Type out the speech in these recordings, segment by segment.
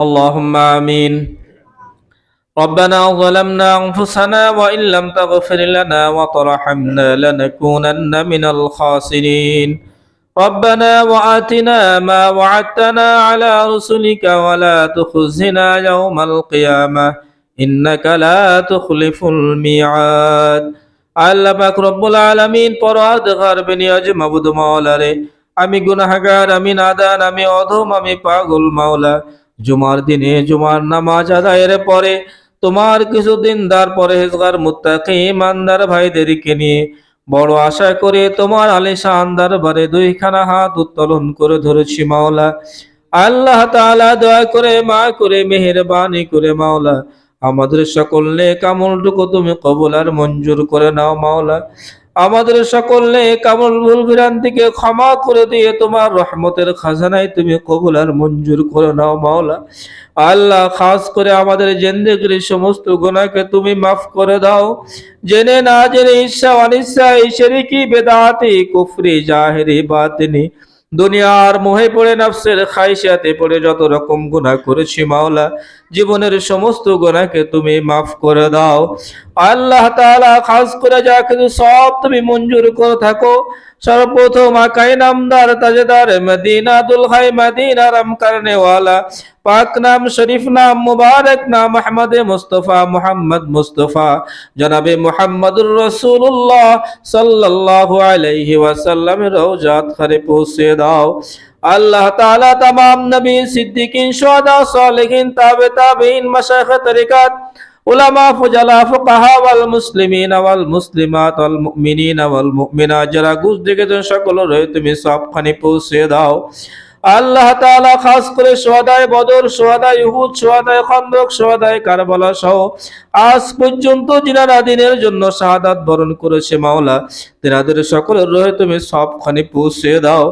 اللهم آمين ربنا ظلمنا أنفسنا وإن لم تغفر لنا وترحمنا لنكونن من الخاسرين ربنا وآتنا ما وعدتنا على رسلك ولا تخزنا يوم القيامة إنك لا تخلف الميعاد আল্লাহ পাক রব্বুল আলামিন পরওয়ারদিগার বেনিয়াজ মাবুদ মাওলা রে আমি গুনাহগার আমি নাদান আমি অধম আমি পাগল মাওলা জুমার দিনে জুমার নামাজ আদায়ের পরে তোমার কিছু দিনদার পরহেজগার মুত্তাকি ইমানদার ভাইদেরকে নিয়ে বড় আশা করে তোমার আলিশান দরবারে দুইখানা হাত উত্তোলন করে ধরেছি মাওলা। আল্লাহ তাআলা দয়া করে মা করে, মেহেরবানি করে মাওলা। আমাদের সকল নেক আমলটুকু তুমি কবুল আর মঞ্জুর করে নাও মাওলা। আমাদের সকলে কামল ভুল ভ্রান্তিকে ক্ষমা করে দিয়ে তোমার রহমতের খাজানায় তুমি কবুল আর মঞ্জুর করে নাও, মাওলা। আল্লাহ, খাস করে আমাদের জেন্দেগির সমস্ত গোনাকে তুমি মাফ করে দাও। জেনে না জেনে ইচ্ছা অনিচ্ছা ঈশ্বরী কি বেদাতি, কুফরি, জাহেরি, বাতিনি। দুনিয়ার মোহে পড়ে নফসের খাইশাতে পড়ে যত রকম গুনাহ করেছি মাওলা, জীবনের সমস্ত গুনাহকে তুমি মাফ করে দাও। আল্লাহ তাআলা খাস করে যা কিছু সব তুমি মঞ্জুর করে থাকো। সর্বপ্রথম আকাই নামদার তাজেদার মদিনা দুলহাই মদিনা রাম করনে वाला পাক নাম শরীফ নাম মুবারক নাম আহমদ মুস্তফা মুহাম্মদ মুস্তফা জনাবে মুহাম্মদুর রাসূলুল্লাহ সাল্লাল্লাহু আলাইহি ওয়াসাল্লাম রওজাত ঘরে পৌঁছে দাও আল্লাহ তাআলা तमाम নবী সিদ্দিকিন শুহাদা সালেহিন তাবে তাবেইন মাশায়েখ তরিকাত উলামা, ফুজালা, ফুকাহা ওয়াল মুসলিমিন ওয়াল মুসলিমাত ওয়াল মুমিনিন ওয়াল মুমিনাত যারা দেখেছেন সকল রয়ে তুমি সবখানে পৌঁছে দাও। আল্লাহ তাআলা খাস করে সোয়াদায় বদর সোয়াদায় উহুদ সোয়াদায় খন্দক সোয়াদায় কারবালা সহ আজ পর্যন্ত যিনারা দিনের জন্য শাহাদাত বরণ করেছে মাওলা। তেনাদের সকলের রয়ে তুমি সবখানে পৌঁছে দাও।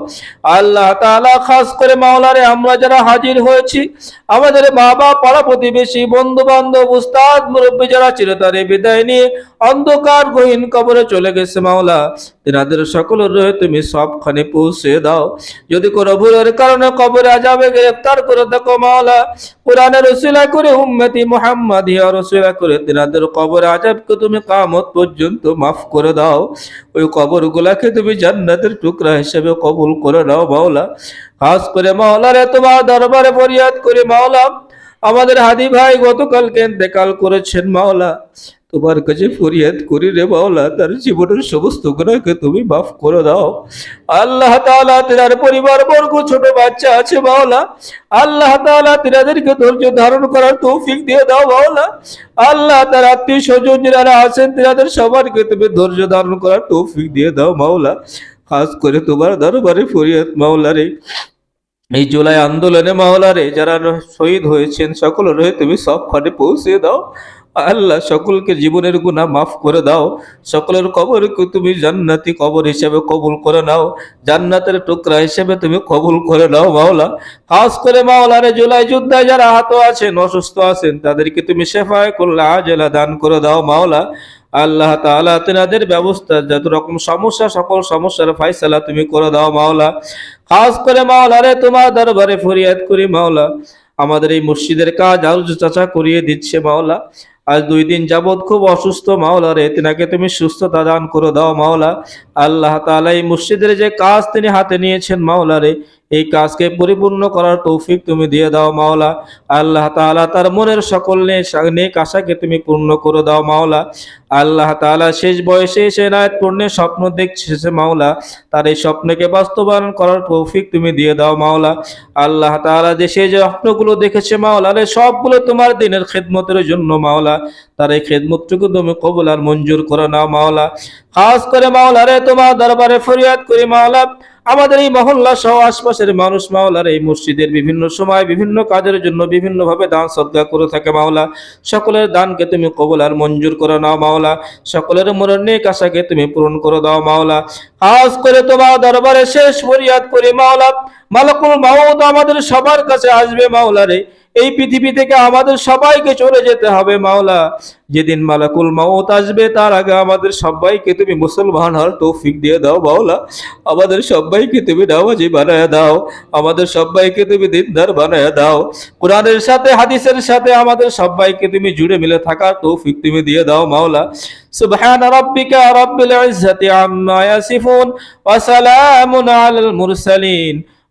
আল্লাহ তাআলা খাস করে মাওলারে আমরা যারা হাজির হয়েছি, আমাদের বাবা, পাড়া প্রতিবেশী বন্ধু বান্ধব উস্তাদ, মুরব্বী যারা চিরতরে বিদায় নিয়ে অন্ধকার, গহীন কবরে চলে গেছে মাওলা। তেনাদের সকলের রয়ে তুমি সবখানে পৌঁছে দাও। যদি কোনো ভুলের কারণে কবরে আজাবে গ্রেফতার করে দেখো মাওলা, কোরআনের রসিলা করে উম্মতি মোহাম্মদ ইয়া রসিলা করে তেনাদের কবর আজাবকে তুমি কামত পর্যন্ত মাফ করে দাও। ওই কবর গুলাকে তুমি জান্নাতের টুকরা হিসেবে কবুল করে নাও, মাওলা। খাস করে মাওলারে তোমার দরবারে ফরিয়াদ করে, মাওলা। আমাদের হাদি ভাই গতকালকে দেখাল করেছেন, মাওলা। তোমার কাছে ফরিয়াদ করি রে মাওলা, তার জীবনের সমস্ত গুণাকে তুমি মাফ করে দাও। আল্লাহ তাআলা তেনার পরিবার বর্গ, ছোট বাচ্চা আছে মাওলা। আল্লাহ তাআলা তেনাদেরকে ধৈর্য ধারণ করার তৌফিক দিয়ে দাও মাওলা। আল্লাহ তার আত্মীয় স্বজন যারা আছেন, তেনাদের সবারকে তুমি ধৈর্য ধারণ করার তৌফিক দিয়ে দাও মাওলা। খাস করে তোমার দরবারে ফরিয়াদ মাওলা রে। এই জুলাই আন্দোলনে মাওলারে যারা শহীদ হয়েছেন, সকলের হয়ে তুমি সবখানে পৌঁছে দাও। আল্লাহ সকলকে জীবনের গুনাহ মাফ করে দাও। সকলের কবরকে তুমি জান্নাতি কবর হিসেবে কবুল করে নাও। জান্নাতের টুকরা হিসেবে তুমি কবুল করে নাও, মাওলা। খাস করে মাওলা মাওলারে জুলাই যুদ্ধে যারা আহত আছেন, অসুস্থ আছেন, তাদেরকে তুমি শেফায় করলে আজেলা দান করে দাও, মাওলা। আল্লাহ তাআলা তেনাদের ব্যবস্থা, যত রকম সমস্যা, সকল সমস্যার ফাইসালা তুমি করে দাও, মাওলা। খাস করে মাওলা রে তোমার দরবারে ফরিয়াদ করি, মাওলা। আমাদের এই মসজিদের কাজ আরও চাচা করিয়ে দিচ্ছে, মাওলা। আজ দুই দিন যাবৎ খুব অসুস্থ মাওলা রে, তিনাকে তুমি সুস্থতা দান করে দাও মাওলা। আল্লাহ তালা এই মসজিদের যে কাজ তিনি হাতে নিয়েছেন মাওলা রে এই কাজকে পরিপূর্ণ করার তৌফিক তুমি দিয়ে দাও মাওলা। আল্লাহ তাআলা তার মনের সকল নেক আশাকে তুমি পূর্ণ করে দাও মাওলা। আল্লাহ তাআলা শেষ বয়সে এসে নায়ত পূর্ণের স্বপ্ন দেখছে মাওলা। তার এই স্বপ্নকে বাস্তবায়ন করার তৌফিক তুমি দিয়ে দাও মাওলা। আল্লাহ তাআলা যে সেই যে স্বপ্নগুলো দেখেছে মাওলা রে সবগুলো তোমার দিনের খেদমতের জন্য মাওলা। তার এই খেদমতটুকু তুমি কবুল আর মঞ্জুর করে নাও মাওলা। খাস করে মাওলা রে তোমার দরবারে ফরিয়াদ করি মাওলা। আমাদের এই মহল্লা সহ আশপাশের মানুষ মাওলার এই মসজিদের বিভিন্ন সময় বিভিন্ন কাজের জন্য বিভিন্নভাবে দান শ্রদ্ধা করে থাকে মাওলা। সকলের দানকে তুমি কবল আর মঞ্জুর করে নাও মাওলা। সকলের মনের নেক আশাকে তুমি পূরণ করে দাও মাওলা। আজ করে তোমার দরবারে শেষ ফরিয়াদ করে মাওলা। মালাকুল মাউদ আমাদের সবার কাছে আসবে মাওলা রে। এই পৃথিবী থেকে আমাদের সবাইকে চলে যেতে হবে মাওলা। যেদিন মালাকুল মাউত আসবে, তার আগে আমাদের সবাইকে তুমি মুসলমান হওয়ার তৌফিক দিয়ে দাও মাওলা। আমাদের সবাইকে তুমি নামাজি বানায় দাও। আমাদের সবাইকে তুমি দিনদার বানায় দাও। কোরআনের সাথে, হাদিসের সাথে আমাদের সবাইকে তুমি জুড়ে মিলে থাকার তৌফিক তুমি দিয়ে দাও মাওলা। সুবহান রাব্বিকা রাব্বিল ইজ্জাতি আম্মা ইয়াসিফুন ওয়া সালামুন আলাল মুরসালিন।